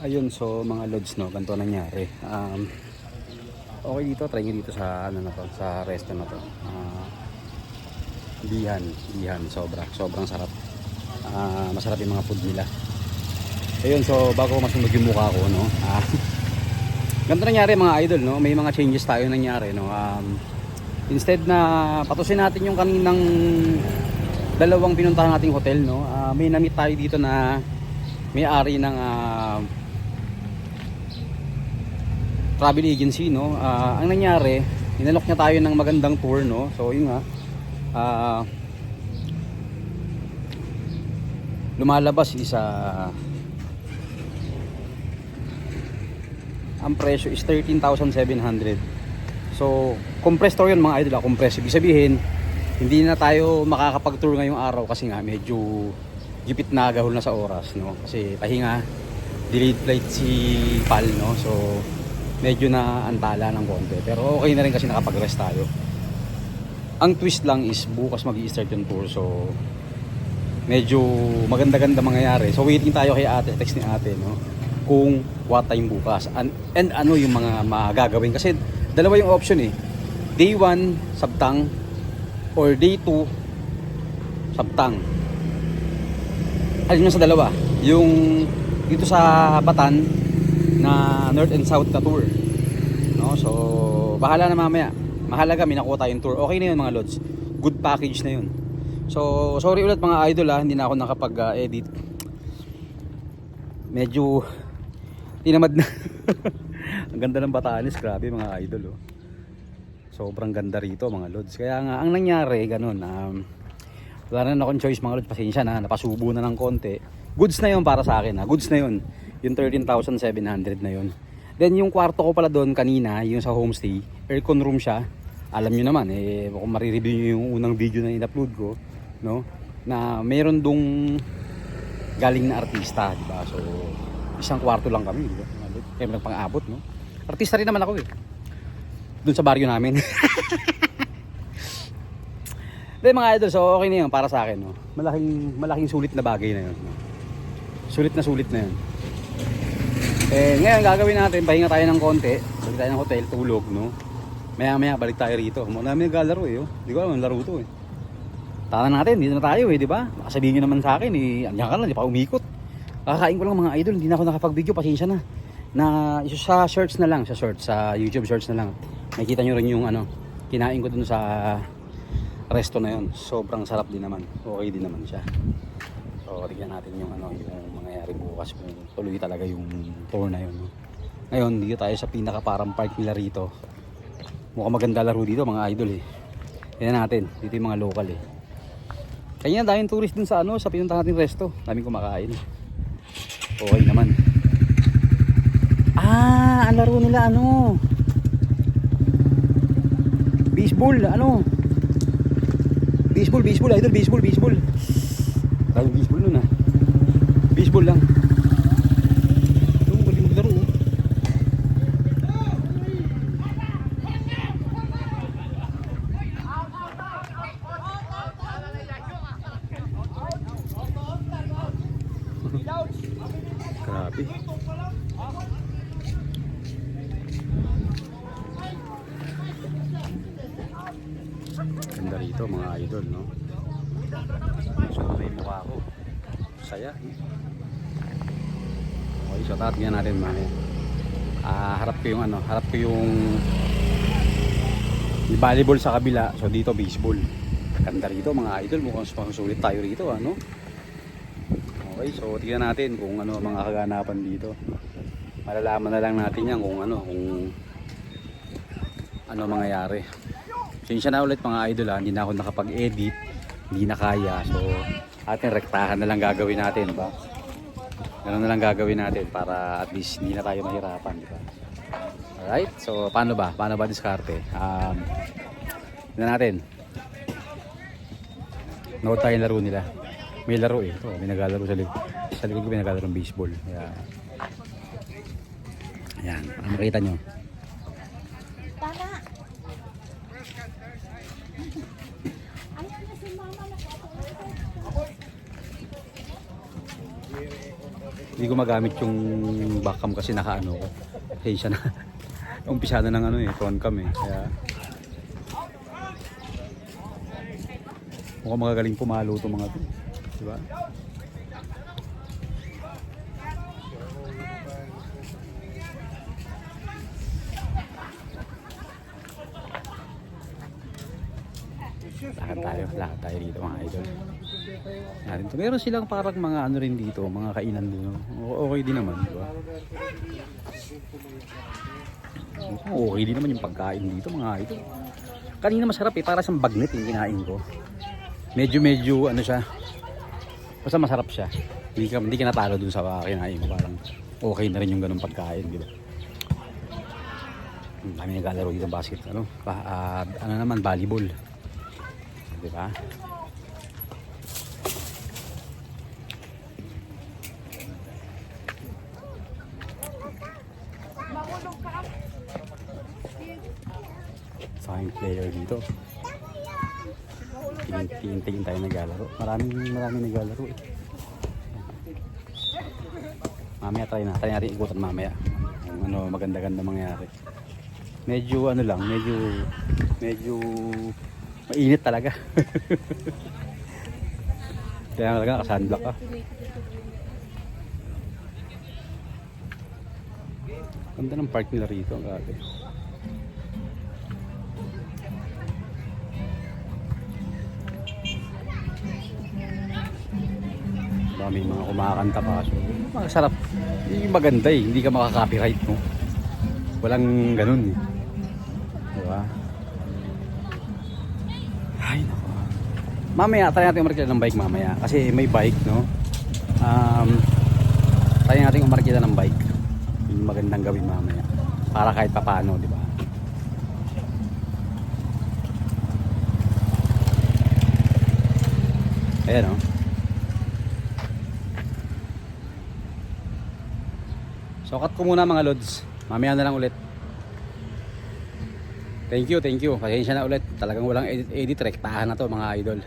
Ayun, so mga lods no, ganito nangyari. Um, okay dito, try nyo dito sa ano na to, sa resto na to. Ah, bihan, bihan, sobra, sobrang sarap. Ah, masarap yung mga food nila. Ayun, so bago masunog yung mukha ko, no. Ah, ganito nangyari mga idol, no. May mga changes tayo nangyari, no. Um, instead na patusin natin yung kaninang dalawang pinuntahan nating hotel, no. Ah, may namit tayo dito na may-ari ng ah, travel agency no? Ah, ang nangyari inalok niya tayo ng magandang tour no? So yun nga. Ah, lumalabas isa ang presyo is 13,700 so compressed yun mga idol ah, compressed ibig sabihin hindi na tayo makakapag-tour ngayong araw kasi nga medyo gipit na gahol na sa oras no? Kasi pahinga delayed flight si Pal no? So medyo na antala ng konti. Pero okay na rin kasi nakapag-rest tayo. Ang twist lang is bukas mag start yung tour so medyo maganda-ganda mangyayari. So waiting tayo kay ate text ni ate no? Kung what time bukas. And, and ano yung mga magagawin? Kasi dalawa yung option eh. Day 1 sabtang or day 2 sabtang. Alin yung sa dalawa? Yung dito sa Batan na north and south na tour. No so bahala na mamaya. Mahalaga may nakuha tayong tour. Okay na yun mga lods. Good package na yun. So sorry ulit mga idol ha hindi na ako nakapag uh, edit medyo tinamad na. Ang ganda ng Batanes. Grabe mga idol oh. sobrang ganda rito mga lods. Kaya nga ang nangyari ganun um, wala na akong choice mga lods. Pasensya na napasubo na ng konti. Goods na yun para sa akin ha goods na yun yung 13,700 na yun then yung kwarto ko pala doon kanina yung sa homestay aircon room siya alam nyo naman eh kung marireview nyo yung unang video na in-upload ko no na meron dong galing na artista di ba so isang kwarto lang kami di ba kaya nagpang-abot no artista rin naman ako eh doon sa baryo namin Then mga idol, so okay na yun para sa akin. No? Malaking, malaking sulit na bagay na yun. No? Sulit na sulit na yun. Eh, ngayon gagawin natin, pahinga tayo ng konti. Balik tayo ng hotel, tulog, no? Maya maya, balik tayo rito. Muna namin naglalaro eh. Oh. Di ko alam, laro to eh. Tara natin, dito na tayo eh, di ba? Makasabihin nyo naman sa akin eh, andiyan ka lang, di pa umikot. Kakain ko lang mga idol, hindi na ako nakapag-video, pasensya na. Na sa shorts na lang, sa shorts, sa YouTube shorts na lang. Makikita nyo rin yung ano, kinain ko dun sa resto na yun. Sobrang sarap din naman. Okay din naman siya. So, tignan natin yung ano, yung mangyayari bukas kung tuloy talaga yung tour na yun. No? Ngayon, dito tayo sa pinaka parang park nila rito. Mukhang maganda laro dito mga idol eh. Tignan natin, dito yung mga local eh. Kanya daming tourist dun sa ano, sa pinuntahan natin resto. Daming kumakain. Okay naman. Ah, ang laro nila ano? Baseball, ano? Baseball, baseball, idol, baseball, baseball. Tayo baseball nun ah. Baseball lang. Ito, galing maglaro oh. Grabe. Ganda rito mga idol, no? So, may mukha. Saya. Okay, so tatingnan natin mga Ah, harap ko yung ano, harap ko yung volleyball sa kabila. So dito baseball. Ganda rito mga idol, mukhang sulit tayo rito, ano? Okay, so tingnan natin kung ano mga kaganapan dito. Malalaman na lang natin yan kung ano, kung ano mangyayari. Sinsya na ulit mga idol ha, hindi na ako nakapag-edit, hindi na kaya. So, atin rektahan na lang gagawin natin, ba? Ganun na lang gagawin natin para at least hindi na tayo mahirapan, di ba? Alright, so paano ba? Paano ba diskarte? Um, tignan natin. Note tayo laro nila. May laro eh. Ito, may naglalaro sa likod. Sa likod ko may naglalaro ng baseball. Kaya, ayan, para makita nyo. Ayan na si mama na Hindi ko magamit yung backcam kasi nakaano ko. Pasensya na. Umpisa na ng ano eh, phone cam eh. Kaya mukhang magagaling pumalo itong mga to. Diba? Lakad tayo, lakad tayo dito mga idol. Natin to. Meron silang parang mga ano rin dito, mga kainan din. no? Okay din naman, di ba? Okay din naman yung pagkain dito mga idol. Kanina masarap eh, para sa bagnet yung kinain ko. Medyo medyo ano siya. Basta masarap siya. Hindi ka hindi ka natalo dun sa kinain ko, parang okay na rin yung ganung pagkain, di ba? Ang dami naglalaro dito ng basket, ano? Pa, ah, ano naman, volleyball. Di ba? Fine player dito. Tingin tayo naglalaro. Maraming maraming naglalaro eh. Mamaya try na. Try natin ikutan mamaya. Kung ano maganda-ganda mangyari. Medyo ano lang, medyo medyo mainit talaga. Kaya talaga naka-sunblock ka. Ganda ng park nila rito. Ang grabe. Dami mga kumakanta pa. So, masarap. Yung maganda eh. Hindi ka makaka-copyright mo. Walang ganun eh. Diba? Ay, nako. Mamaya, try natin umarkila ng bike mamaya. Kasi may bike, no? Um, try natin umarkila ng bike. Yung magandang gawin mamaya. Para kahit papano, di ba? Ayan, no? So, cut ko muna mga lods. Mamaya na lang ulit. Thank you, thank you. Pasensya na ulit. Talagang walang edit, edit rektahan na to mga idol.